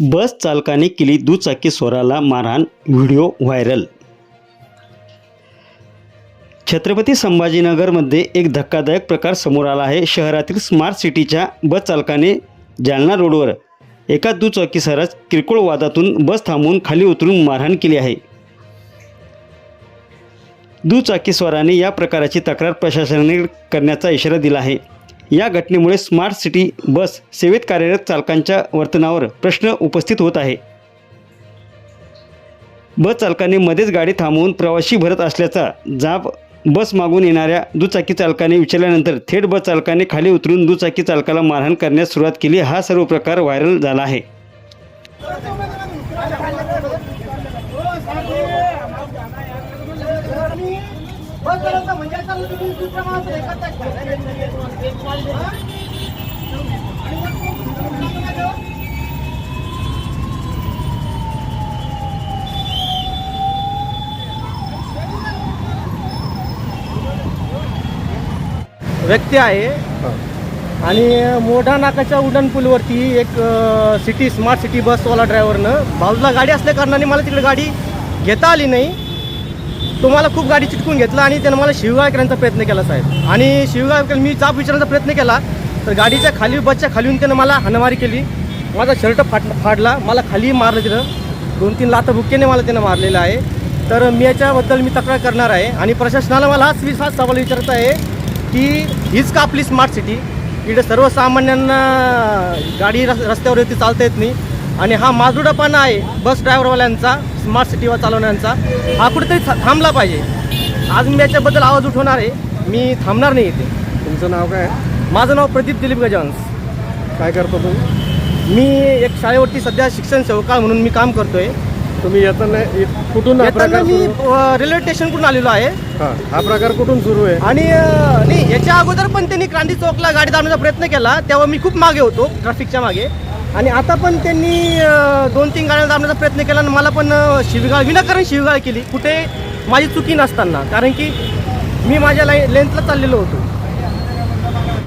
बस चालकाने केली दुचाकी स्वराला मारहाण व्हिडिओ व्हायरल. छत्रपती संभाजीनगरमध्ये एक धक्कादायक प्रकार समोर आला आहे. शहरातील स्मार्ट सिटीच्या बस चालकाने जालना रोडवर एका दुचाकीसरास किरकोळ वादातून बस थांबवून खाली उतरून मारहाण केली आहे. दुचाकीस्वाराने या प्रकाराची तक्रार प्रशासनाने करण्याचा इशारा दिला आहे. या घटनेमुळे स्मार्ट सिटी बस सेवेत कार्यरत चालकांच्या वर्तनावर प्रश्न उपस्थित होत आहे. बस चालकाने मध्येच गाडी थांबवून प्रवाशी भरत असल्याचा जाब बस मागून येणाऱ्या दुचाकी चालकाने विचारल्यानंतर थेट बस चालकाने खाली उतरून दुचाकी चालकाला मारहाण करण्यास सुरुवात केली. हा सर्व प्रकार व्हायरल झाला आहे. म्हणजे हा? दुसरं? व्यक्ती आहे आणि मोठा नाकाच्या उड्डाण पूलवरती एक सिटी स्मार्ट सिटी बसवाला ड्रायव्हरनं बाजूला गाडी असल्या कारणाने मला तिकडे गाडी घेता आली नाही तो मला खूप गाडी चिटकून घेतला आणि त्यानं मला शिवगाळ करण्याचा प्रयत्न केला साहेब. आणि शिवगाळ मी चाप विचारण्याचा प्रयत्न केला तर गाडीच्या खाली बसच्या खाली येऊन त्यानं मला हाणामारी केली. माझा शर्ट फाट फाडला मला खाली मारलं तिथं दोन तीन लाथा बुक्केने मला त्यानं मारलेलं आहे. तर मी याच्याबद्दल मी तक्रार करणार आहे आणि प्रशासनाला मला हाच विश्वास सवाल विचारत आहे की हीच का आपली स्मार्ट सिटी इकडे सर्वसामान्यांना गाडी रस्त्यावर येते चालता येत नाही. आणि हा माजुडापणा आहे बस ड्रायव्हरवाल्यांचा स्मार्ट सिटीवर चालवण्याचा हा कुठेतरी थांबला पाहिजे. आज मी याच्याबद्दल आवाज उठवणार आहे. मी थांबणार नाही इथे. तुमचं नाव काय? माझं नाव प्रदीप दिलीप गजांस काय करतो तुम्ही? मी एक शाळेवरती सध्या शिक्षण सेवका म्हणून मी काम करतोय. तुम्ही येताना कुठून हा येताना मी रेल्वे स्टेशनकडून आलेलो आहे. हा प्रकार कुठून सुरू आहे? आणि नाही याच्या अगोदर पण त्यांनी क्रांती चौकला गाडी दाबण्याचा प्रयत्न केला. तेव्हा मी खूप मागे होतो ट्रॅफिकच्या मागे. आणि आता पण त्यांनी दोन तीन गाड्या दाबण्याचा प्रयत्न केला आणि मला पण शिवगाळ विनाकारण शिवगाळ केली. कुठे माझी चुकी नसताना. कारण की मी माझ्या लाईन लेंथला चाललेलो होतो.